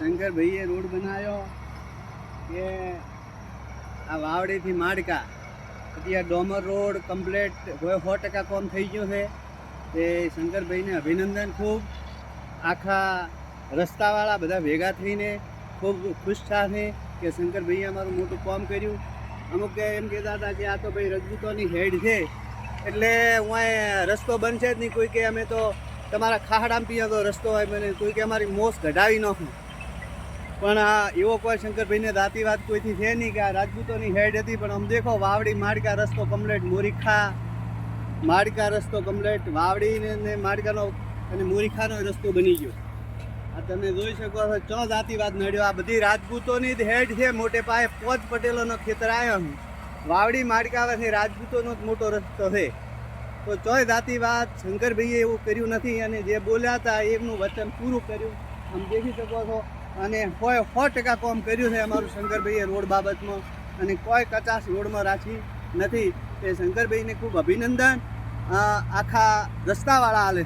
શંકરભાઈએ road બનાવ્યો કે આ વાવડીથી માડકા. પછી આ ડોમર રોડ કમ્પ્લેટ સો ટકા કોમ થઈ ગયો છે. તે શંકરભાઈને અભિનંદન ખૂબ. આખા રસ્તાવાળા બધા ભેગા થઈને ખૂબ ખુશ થશે કે શંકરભાઈએ અમારું મોટું કામ કર્યું. અમુક એમ કહેતા હતા કે આ તો ભાઈ રજૂતોની હેડ છે. એટલે હું રસ્તો બનશે જ નહીં. કોઈ કે અમે તો તમારા ખાડામાં પીએ તો રસ્તો હોય મને. કોઈ કે અમારી મોસ ઘટાવી નાખું. પણ આ એવો કોઈ શંકરભાઈને દાતી વાત કોઈથી છે નહીં કે આ રાજપૂતોની હેડ હતી, પણ આમ દેખો, વાવડી માડકા રસ્તો કમ્પ્લેટ મોરીખા માડકા રસ્તો કમ્પ્લેટ વાવડી ને માડકાનો અને મોરીખાનો રસ્તો બની ગયો. આ તમે જોઈ શકો છો, ચો જાતિવાદ નડ્યો. આ બધી રાજપૂતોની જ હેડ છે, મોટે પાયે પોચ પટેલોનો ખેતર આવ્યો હું. વાવડી માડકાવાથી રાજપૂતોનો જ મોટો રસ્તો છે. તો ચોય જાતિવાદ શંકરભાઈએ એવું કર્યું નથી, અને જે બોલ્યા હતા, એમનું વચન પૂરું કર્યું. આમ દેખી શકો છો અને કોઈ સો ટકા કામ કર્યું છે અમારું શંકરભાઈએ રોડ બાબતમાં. અને કોઈ કચાશ રોડમાં રાખી નથી. એ શંકરભાઈને ખૂબ અભિનંદન. આખા રસ્તાવાળા હાલે.